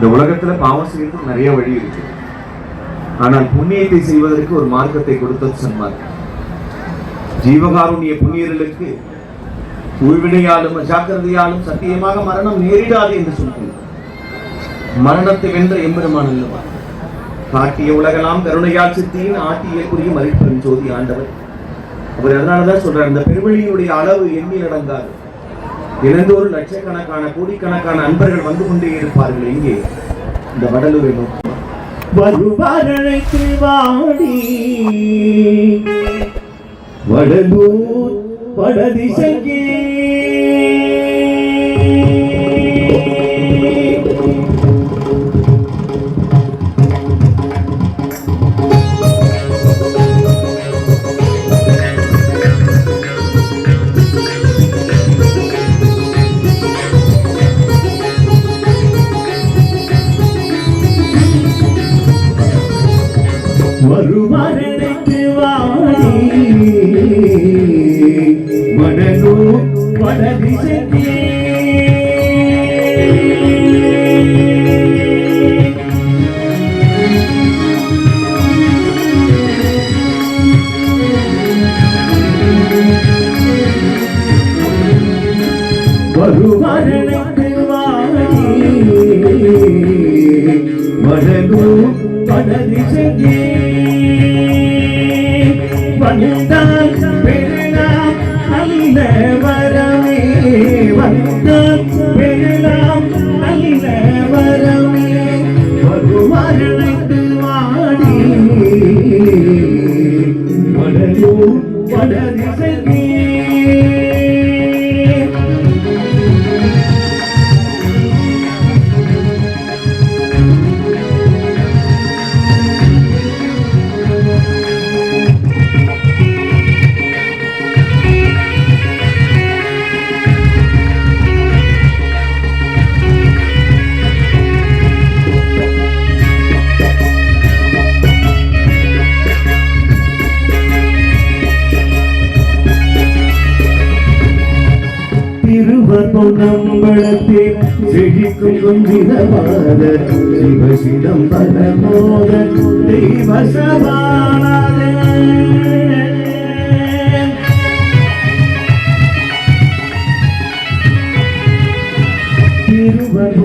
இந்த உலகத்துல பாவம் செய்யறதுக்கு நிறைய வழி இருக்கு. ஆனால் புண்ணியத்தை செய்வதற்கு ஒரு மார்க்கத்தை கொடுத்தது சன்மார்க்கம் ஜீவகாருண்ய புண்ணியர்களுக்கு உள்வினையாலும் அஜாக்கிரதையாலும் சத்தியமாக மரணம் நேரிடாது என்று சொல்கிறேன் மரணத்தை வென்ற எம்பெருமான் அல்லவா? காட்டிய உலகெல்லாம் கருணையால் சித்தியின் ஆட்டியக்குரிய மறிப்பெரும் ஜோதி ஆண்டவர். அவர் அதனாலதான் சொல்றார் இந்த பெருவெளியினுடைய அளவு எண்ணி அடங்காது. தினந்தோறும் லட்சக்கணக்கான கோடிக்கணக்கான அன்பர்கள் வந்து கொண்டே இருப்பார்கள் இங்கே. இந்த வடலூரை நோக்கி. வருவாரழைத்து வாடி வடலூர் வடதிசங்கே. வருவாரழைத்து வாடி வடலூர் வடதிசையே வருவாரழைத்து வாடி வடலூர் 你的 திருவர் செழிக்கும் குஞ்சிதவாத சிவசிதம் பரமோத தெய்வ சபாநாத திருவர்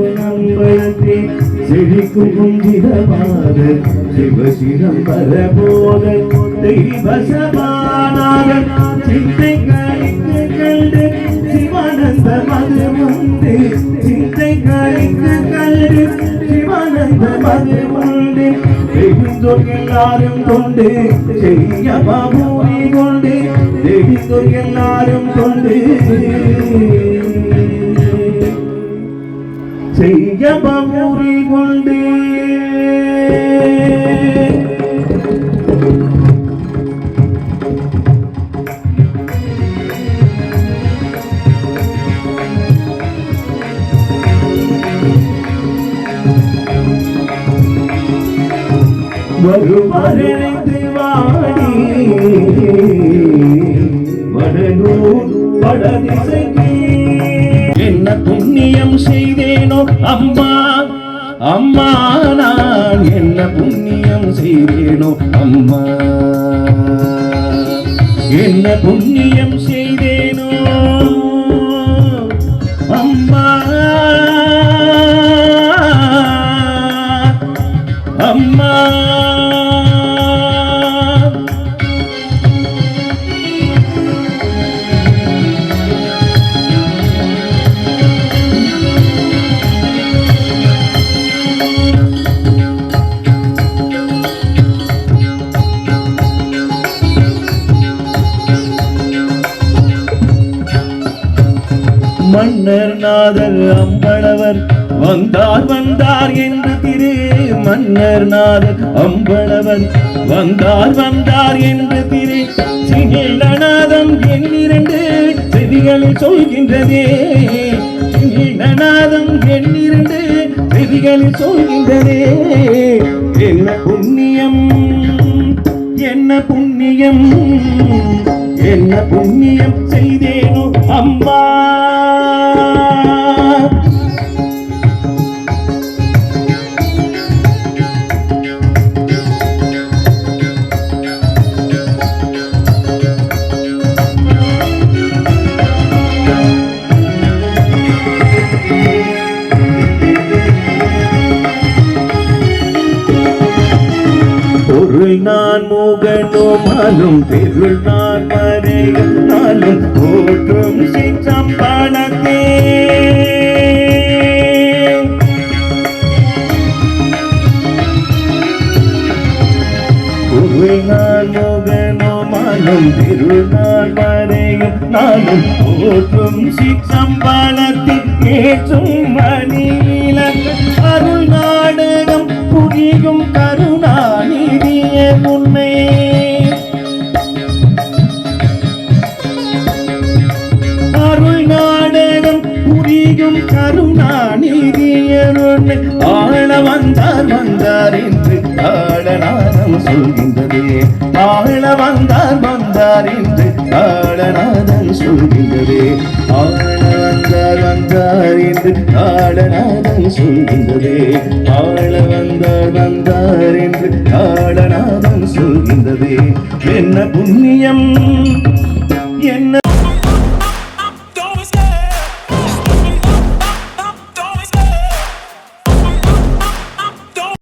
செழிக்கும் குஞ்சிதவாத சிவசிதம் பரமோத தெய்வ சபாநாத சிந்தை சிவானந்த மது உண்டு சிந்தை கழித்து கண்டு சிவானந்த மது உண்டு தெரிந்தோர் எல்லாரும் கொண்டு செய்ய பாபூரி கொண்டு தெரிந்தோர் எல்லாரும் கொண்டு செய்ய பாபூரி வாடி வடலூர் வடதிசைக்கு என்ன புண்ணியம் செய்தேனோ அம்மா அம்மா நான் என்ன புண்ணியம் செய்தேனோ அம்மா. என்ன புண்ணியம் செய்தேனோ மன்னர் நாதர் அம்பளவர் வந்தார் வந்தார் என்று திரு மன்னர் நாதர் அம்பளவர் வந்தார் வந்தார் என்று திரு சிகிழநாதம் எண்ணிரண்டு செவிகளில் சொல்கின்றதே. சிகிழநாதம் எண்ணிரண்டு செவிகளில் சொல்கின்றதே. என்ன புண்ணியம் என்ன புண்ணியம் என்ன புண்ணியம் செய்தேனோ அம்மா பொருள் நான் நாளும் பெருள் நான் நாளும் போற்றும் சிற்றம்பலத்தே குருநாள் பெருள் நான் மறையும் நானும் போற்றும் சிற்றம்பலத்தில் ஏற்றும் மணியில அருள் நாடகம் புரியும் கருணா உண்மை. அருள் நாடகம் புரியும் கருணாநிதியருண் ஆள வந்தார் வந்தார் என்று ஆளநாதம் சொல்கின்றதே. ஆள வந்தார் வந்தார் என்று ஆளநாதம் சொல்கின்றதே. ஆள வந்தார் வந்தார் என்று ஆளநாதம் சொல்கின்றதே. ஆள வந்தார் வந்தார் என்று என்ன புண்ணியம் என்ன